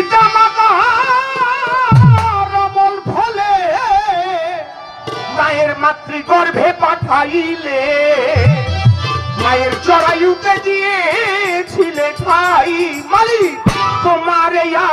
পিতা মাতা রমল ফলে মায়ের পাঠাইলে। মায়ের চড়াইউতে দিয়েছিলে ঠাই মালিক তোমার ইয়া